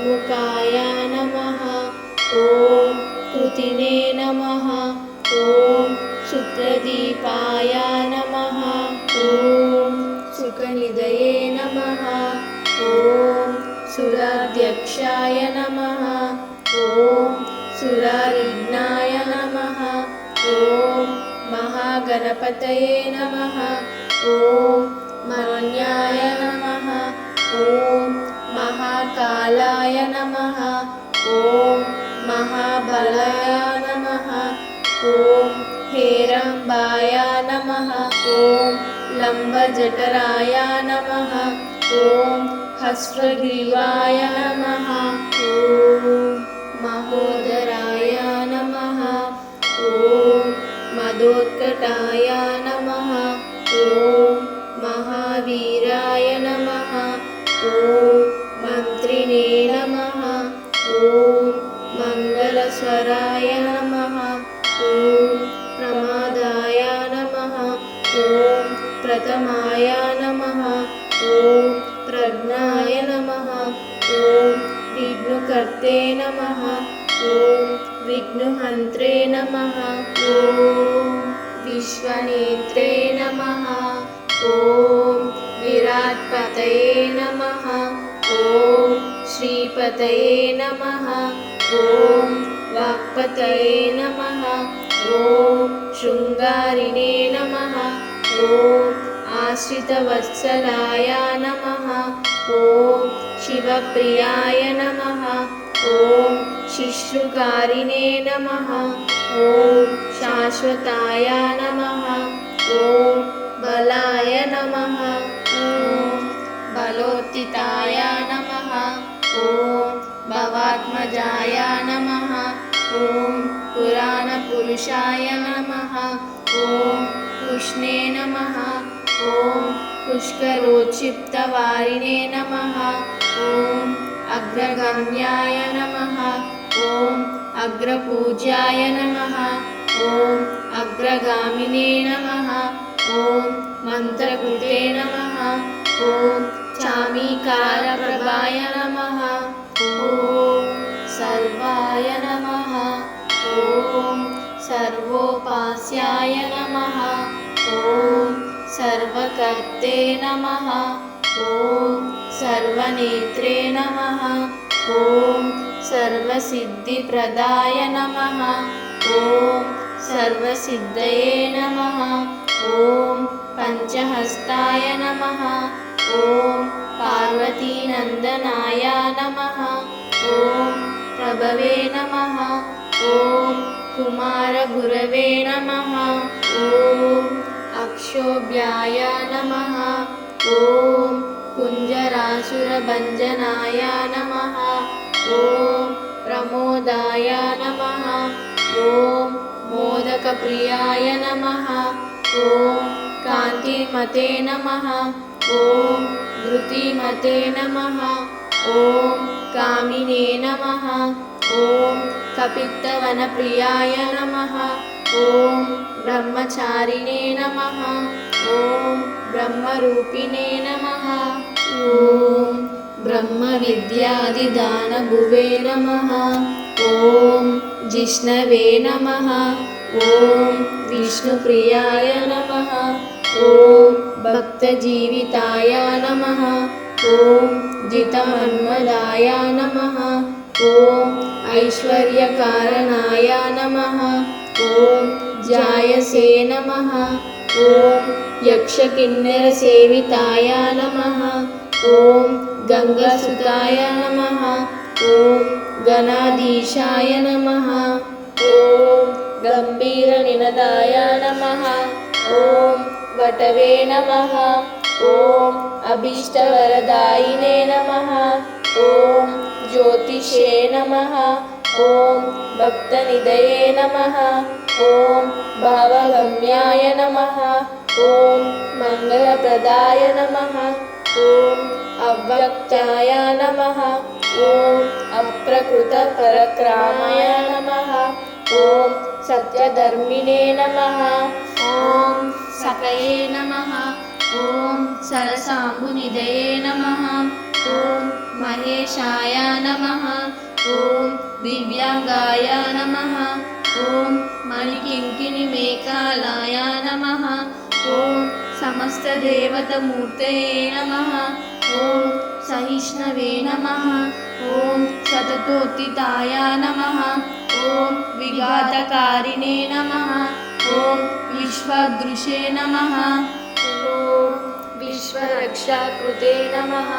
सुमुखाय नमः। ॐ कृतिने नमः। ॐ सूत्रदीपाय नमः। ॐ सुखनिधये नमः। ॐ सुराध्यक्षाय नमः। ॐ सुरारिघ्नाय नमः। ॐ महागणपतये नमः। ॐ मान्याय नमः। ॐ महाकालाय नमः। ॐ महाबलाय नमः। ॐ हेरम्बाय नमः। ॐ लम्बजठराय नमः। ॐ हस्वग्रीवाय नमः। ॐ महोदराय नमः। ॐ मदोत्कटाय नमः। ॐ महावीराय नमः। ॐ प्रथमाय नमः। ॐ प्रज्ञाय नमः। ॐ विघ्नुकर्ते नमः। ॐ विघ्नुहन्त्रे नमः। ॐ विश्वनेत्रे नमः। ॐ विराट्पतये नमः। ॐ श्रीपतये नमः। ॐ वाक्पतये नमः। ॐ शृङ्गारिणे नमः। ॐ आश्रितवत्सलाय नमः। ॐ शिवप्रियाय नमः। ॐ शिश्रुकारिणे नमः। ॐ शाश्वताय नमः। ॐ बलाय नमः। ॐ बलोत्थिताय नमः। ॐ भवात्मजाय नमः। ॐ पुराणपुरुषाय नमः। ॐ कृष्णे नमः ॐ पुष्करोक्षिप्तवारिणे नमः। ॐ अग्रगम्याय नमः। ॐ अग्रपूज्याय नमः। ॐ अग्रगामिने नमः। ॐ मन्त्रकृते नमः। ॐ चामीकारप्रभाय नमः। ॐ सर्वाय नमः। ॐ सर्वोपास्याय नमः। ॐ सर्वकर्ते नमः। ॐ सर्वनेत्रे नमः। ॐ सर्वसिद्धिप्रदाय नमः। ॐ सर्वसिद्धये नमः। ॐ पञ्चहस्ताय नमः। ॐ पार्वतीनन्दनाय नमः। ॐ प्रभवे नमः। ॐ कुमारगुरवे नमः। ॐ अक्षोभ्याय नमः। ॐ कुञ्जरासुरभञ्जनाय नमः। ॐ प्रमोदाय नमः। ॐ मोदकप्रियाय नमः। ॐ कान्तिमते नमः। ॐ धृतिमते नमः। ॐ कामिने नमः। ॐ कपित्तवनप्रियाय नमः ॐ ब्रह्मचारिणे नमः। ॐ ब्रह्मरूपिणे नमः। ॐ ब्रह्मविद्यादिदानभुवे नमः। ॐ जिष्णवे नमः। ॐ विष्णुप्रियाय नमः। ॐ भक्तजीविताय नमः। ॐ जितमन्मदाय नमः। ॐ ऐश्वर्यकारणाय नमः ॐ जायसे नमः। ॐ यक्षकिन्नरसेविताय नमः। ॐ गङ्गासुताय नमः। ॐ गणाधीशाय नमः। ॐ गम्भीरनिनदाय नमः। ॐ वटवे नमः। ॐ अभीष्टवरदायिने नमः। ॐ ज्योतिषे नमः ॐ भक्तनिधये नमः। ॐ भावगम्याय नमः। ॐ मङ्गलप्रदाय नमः। ॐ अव्यक्ताय नमः। ॐ अप्रकृतपरक्रामाय नमः। ॐ सत्यधर्मिणे नमः। ॐ सकये नमः। ॐ सरसाम्बुनिधये नमः। ॐ महेशाय नमः। ॐ दिव्याङ्गाय नमः। ॐ मणिकिङ्किणिमेकालाय नमः। ॐ समस्तदेवतमूर्तये नमः। ॐ सहिष्णवे नमः। ॐ सततोत्थिताय नमः। ॐ विघातकारिणे नमः। ॐ विश्वदृशे नमः। ॐ विश्वरक्षाकृते नमः।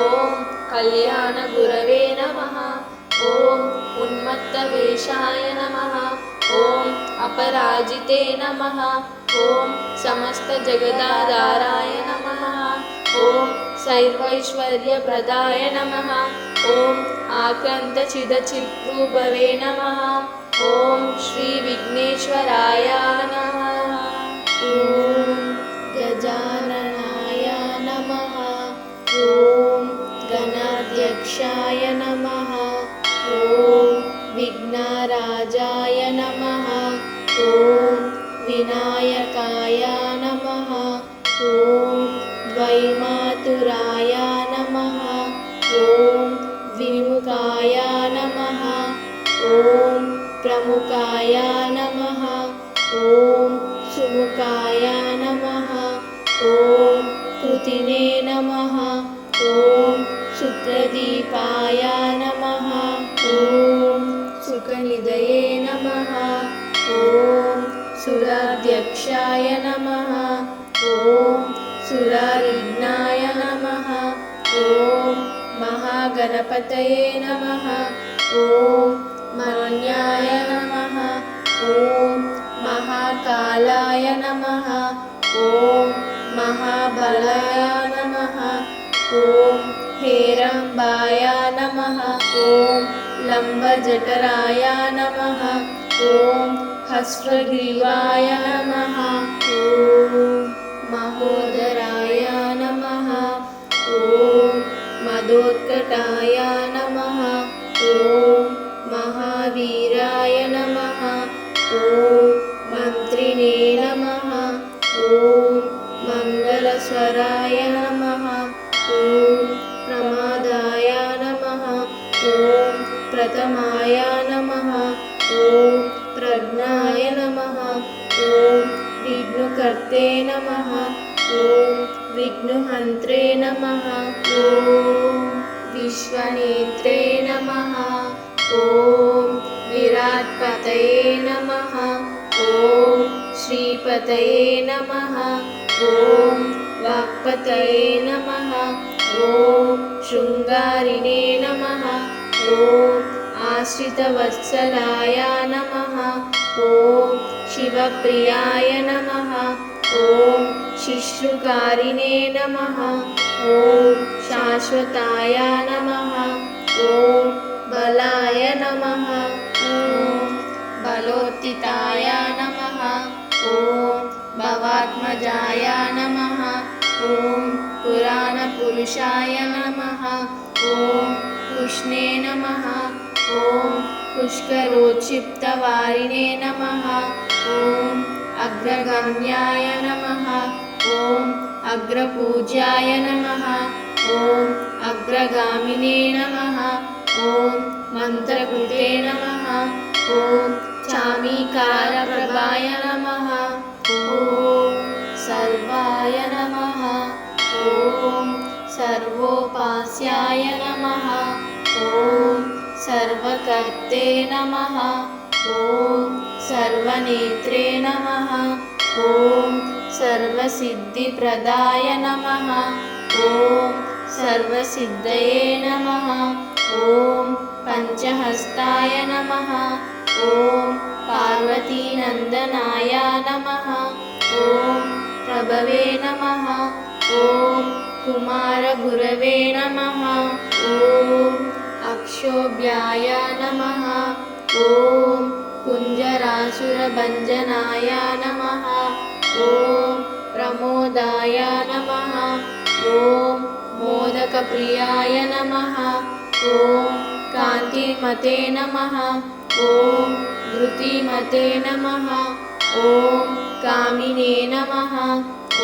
ॐ कल्याणगुरवे नमः ॐ उन्मत्तवेषाय नमः। ॐ अपराजिते नमः। ॐ समस्तजगदाधाराय नमः। ॐ सर्वैश्वर्यप्रदाय नमः। ॐ आक्रन्तचिदचित्रूपवे नमः। ॐ श्रीविघ्नेश्वराय नमः विघ्नराजाय नमः। ॐ विनायकाय नमः। ॐ द्वैमातुराय नमः। ॐ विमुखाय नमः। ॐ प्रमुखाय नमः। ॐ सुमुखाय नमः। ॐ कृतिने ॐ सुरारिघ्नाय नमः। ॐ महागणपतये नमः। ॐ मन्याय नमः। ॐ महाकालाय नमः। ॐ महाबलाय नमः। ॐ हेरम्बाय नमः। ॐ लम्बजठराय नमः। ॐ हस्रग्रीवाय नमः। ॐ महोदराय ॐ महावीराय नमः। ॐ मन्त्रिणे नमः। ॐ मङ्गलस्वराय नमः। ॐ प्रमादाय नमः। ॐ प्रथमाय नमः। ॐ प्रज्ञाय नमः। ॐ विघ्नुकर्ते नमः। ॐ विघ्नुहन्त्रे नमः। ॐ विश्वनेत्रे नमः। ॐ विराट्पतये नमः। ॐ श्रीपतये नमः। ॐ वाक्पतये नमः। ॐ शृङ्गारिणे नमः। ॐ आश्रितवत्सलाय नमः। ॐ शिवप्रियाय नमः। ॐ शिश्रुकारिणे नमः। ॐ शाश्वताय नमः। ॐ बलाय नमः। ॐ बलोत्थिताय नमः। ॐ भवात्मजाय नमः। ॐ पुराणपुरुषाय नमः। ॐ कृष्णे नमः। ॐ पुष्करोक्षिप्तवारिणे नमः। ॐ अग्रगम्याय नमः ॐ अग्रपूज्याय नमः। ॐ अग्रगामिने नमः। ॐ मन्त्रकृते नमः। ॐ चामीकारप्रभाय नमः। ॐ सर्वाय नमः। ॐ सर्वोपास्याय नमः। ॐ सर्वकर्ते नमः। ॐ सर्वनेत्रे नमः। ॐ सर्वसिद्धिप्रदाय नमः। ॐ सर्वसिद्धये नमः। ॐ पञ्चहस्ताय नमः। ॐ पार्वतीनन्दनाय नमः। ॐ प्रभवे नमः। ॐ कुमारगुरवे नमः। ॐ अक्षोभ्याय नमः। ॐ कुञ्जरासुरभञ्जनाय नमः ॐ प्रमोदाय नमः। ॐ मोदकप्रियाय नमः। ॐ कान्तिमते नमः। ॐ धृतिमते नमः। ॐ कामिने नमः।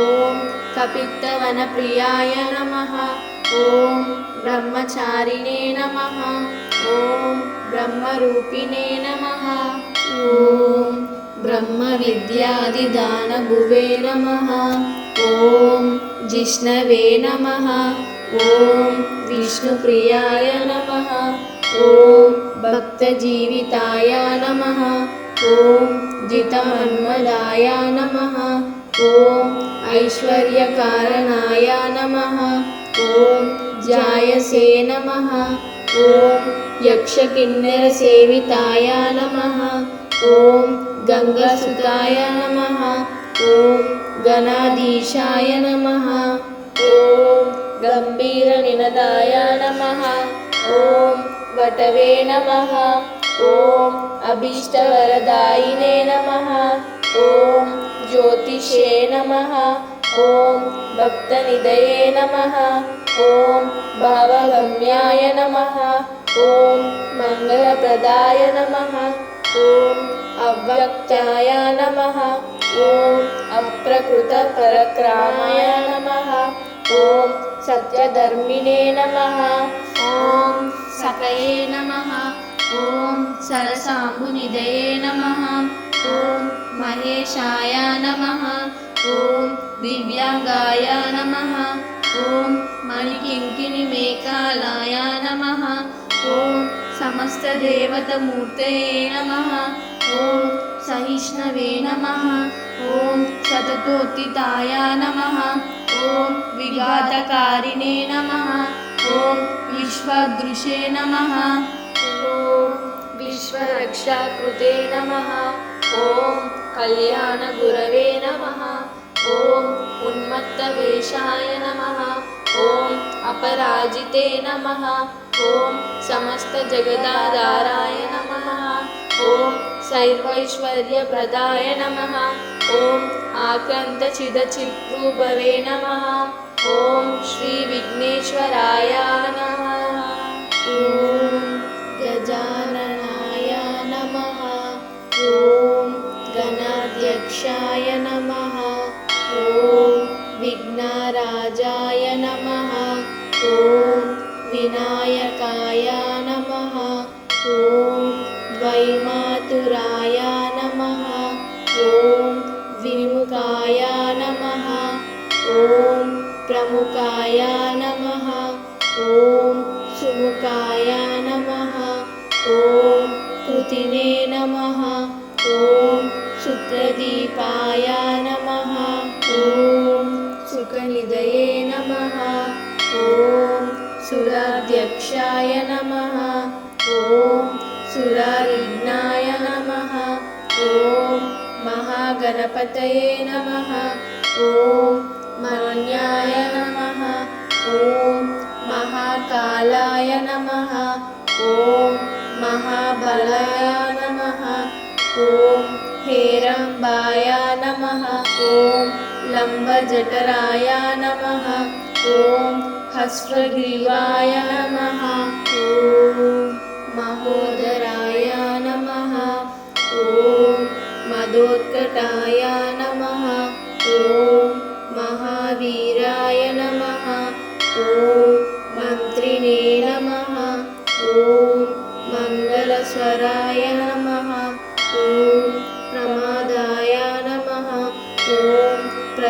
ॐ कपित्तवनप्रियाय नमः। ॐ ब्रह्मचारिणे नमः। ॐ ब्रह्मरूपिणे नमः। ॐ ब्रह्मविद्यादिदानभुवे नमः। ॐ जिष्णवे नमः। ॐ विष्णुप्रियाय नमः। ॐ भक्तजीविताय नमः। ॐ जितमन्मदाय नमः। ॐ ऐश्वर्यकारणाय नमः। ॐ जायसे नमः। ॐ यक्षकिन्नरसेविताय नमः ॐ गङ्गसुताय नमः। ॐ गणाधीशाय नमः। ॐ गम्भीरनिनदाय नमः। ॐ वटवे नमः। ॐ अभीष्टवरदायिने नमः। ॐ ज्योतिषे नमः। ॐ भक्तनिधये नमः। ॐ भावगम्याय नमः। ॐ मङ्गलप्रदाय नमः ॐ अव्यक्ताय नमः। ॐ अप्रकृतपरक्रामाय नमः। ॐ सत्यधर्मिणे नमः। ॐ सकये नमः। ॐ सरसाम्बुनिधये नमः। ॐ महेशाय नमः। ॐ दिव्याङ्गाय नमः। ॐ मणिकिङ्किणिमेकालाय नमः समस्तदेवतमूर्तये नमः। ॐ सहिष्णवे नमः। ॐ सततोत्थिताय नमः। ॐ विघातकारिणे नमः। ॐ विश्वदृशे नमः। ॐ विश्वरक्षाकृते नमः। ॐ कल्याणगुरवे नमः। ॐ उन्मत्तवेषाय नमः। ॐ अपराजिते नमः ॐ समस्तजगदाधाराय नमः। ॐ सर्वैश्वर्यप्रदाय नमः। ॐ आक्रन्तचिदचित्रूपवे नमः। ॐ श्रीविघ्नेश्वराय नमः। ॐ गजाननाय नमः। ॐ गणाध्यक्षाय नमः। ॐ विघ्नराजाय ॐ सुमुखाय नमः। ॐ कृतिने नमः। ॐ सूत्रदीपाय नमः। ॐ सुखनिधये नमः। ॐ सुराध्यक्षाय नमः। ॐ सुरारिघ्नाय नमः। ॐ महागणपतये नमः। ॐ मान्याय नमः। ॐ महाकालाय नमः। ॐ महाबलाय नमः। ॐ हेरम्बाय नमः। ॐ लम्बजठराय नमः। ॐ हस्वग्रीवाय नमः। ॐ महोदराय नमः। ॐ मदोत्कटाय नमः। ॐ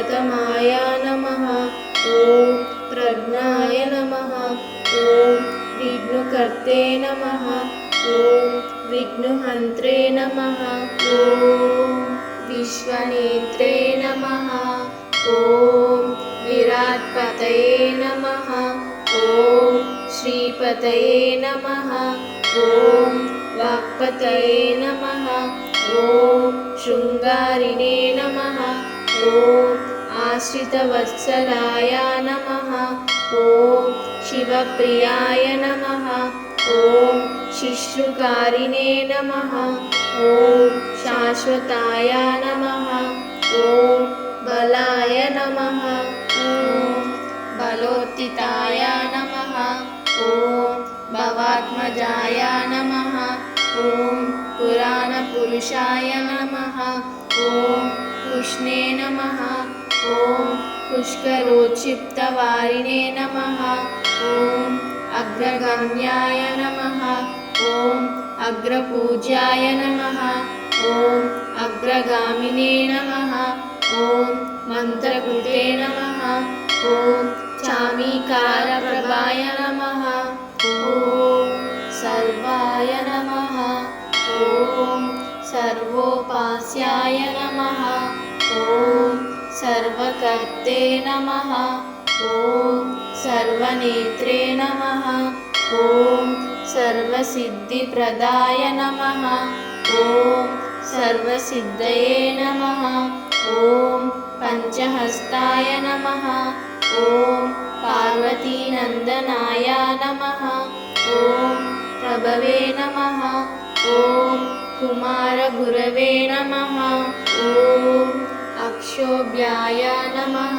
प्रथमाय नमः। ॐ प्रज्ञाय नमः। ॐ विघ्नुकर्ते नमः। ॐ विघ्नुहन्त्रे नमः। ॐ विश्वनेत्रे नमः। ॐ विराट्पतये नमः। ॐ श्रीपतये नमः। ॐ वाक्पतये नमः। ॐ शृङ्गारिणे नमः। ॐ आश्रितवत्सलाय नमः। ॐ शिवप्रियाय नमः। ॐ शिश्रुकारिणे नमः। ॐ शाश्वताय नमः। ॐ बलाय नमः। ॐ बलोत्थिताय नमः। ॐ भवात्मजाय नमः। ॐ पुराणपुरुषाय नमः। ॐ कृष्णे नमः ॐ पुष्करोक्षिप्तवारिणे नमः। ॐ अग्रगम्याय नमः। ॐ अग्रपूज्याय नमः। ॐ अग्रगामिने नमः। ॐ मन्त्रकृते नमः। ॐ चामीकारप्रभाय नमः। ॐ सर्वाय नमः। ॐ सर्वोपास्याय नमः सर्वकर्ते नमः। ॐ सर्वनेत्रे नमः। ॐ सर्वसिद्धिप्रदाय नमः। ॐ सर्वसिद्धये नमः। ॐ पञ्चहस्ताय नमः। ॐ पार्वतीनन्दनाय नमः। ॐ प्रभवे नमः। ॐ कुमारगुरवे नमः। ॐ अक्षोभ्याय नमः।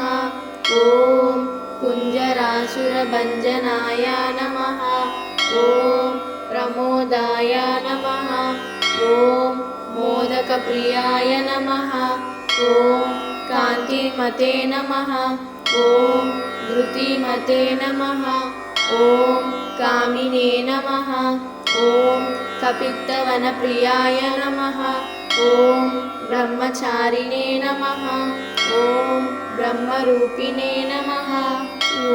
ॐ कुञ्जरासुरभञ्जनाय नमः। ॐ प्रमोदाय नमः। ॐ मोदकप्रियाय नमः। ॐ कान्तिमते नमः। ॐ धृतिमते नमः। ॐ कामिने नमः। ॐ कपित्तवनप्रियाय नमः ॐ ब्रह्मचारिणे नमः। ॐ ब्रह्मरूपिणे नमः। ॐ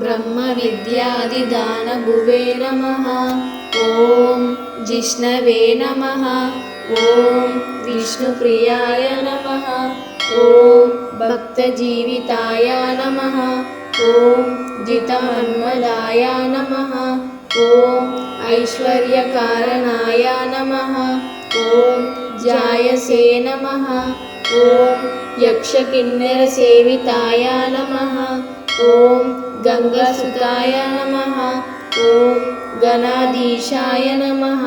ब्रह्मविद्यादिदानभुवे नमः। ॐ जिष्णवे नमः। ॐ विष्णुप्रियाय नमः। ॐ भक्तजीविताय नमः। ॐ जितमन्मदाय नमः। ॐ ऐश्वर्यकारणाय नमः ॐ जायसे नमः। ॐ यक्षकिन्नरसेविताय नमः। ॐ गङ्गासुताय नमः। ॐ गणाधीशाय नमः।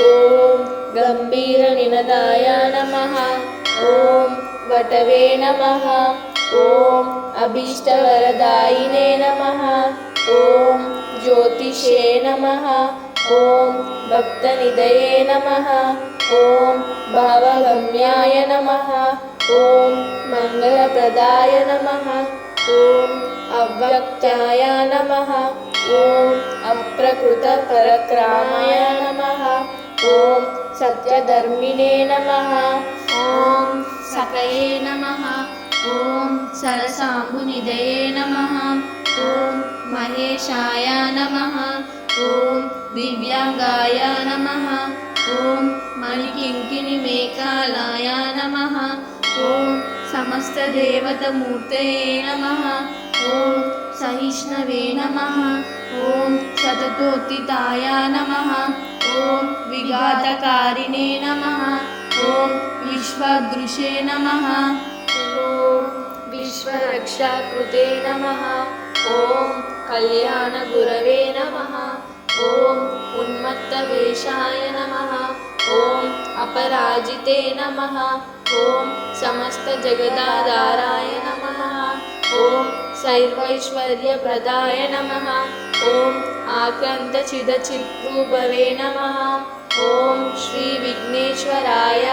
ॐ गम्भीरनिनदाय नमः। ॐ वटवे नमः। ॐ अभीष्टवरदायिने नमः। ॐ ज्योतिषे नमः ॐ भक्तनिधये नमः। ॐ भावगम्याय नमः। ॐ मङ्गलप्रदाय नमः। ॐ अव्यक्ताय नमः। ॐ अप्रकृतपरक्रामाय नमः। ॐ सत्यधर्मिणे नमः। ॐ सकये नमः। ॐ सरसाम्बुनिधये नमः। ॐ महेशाय नमः। ॐ दिव्याङ्गाय नमः। ॐ मणिकिङ्किणिमेकालाय नमः। ॐ समस्तदेवतमूर्तये नमः। ॐ सहिष्णवे नमः। ॐ सततोत्थिताय नमः। ॐ विघातकारिणे नमः। ॐ विश्वादृशे नमः। ॐ विश्वरक्षाकृते नमः। ॐ कल्याणगुरवे नमः ॐ उन्मत्तवेषाय नमः। ॐ अपराजिते नमः। ॐ समस्तजगदाधाराय नमः। ॐ सर्वैश्वर्यप्रदाय नमः। ॐ आक्रान्तचिदचित्रूभवे नमः। ॐ श्रीविघ्नेश्वराय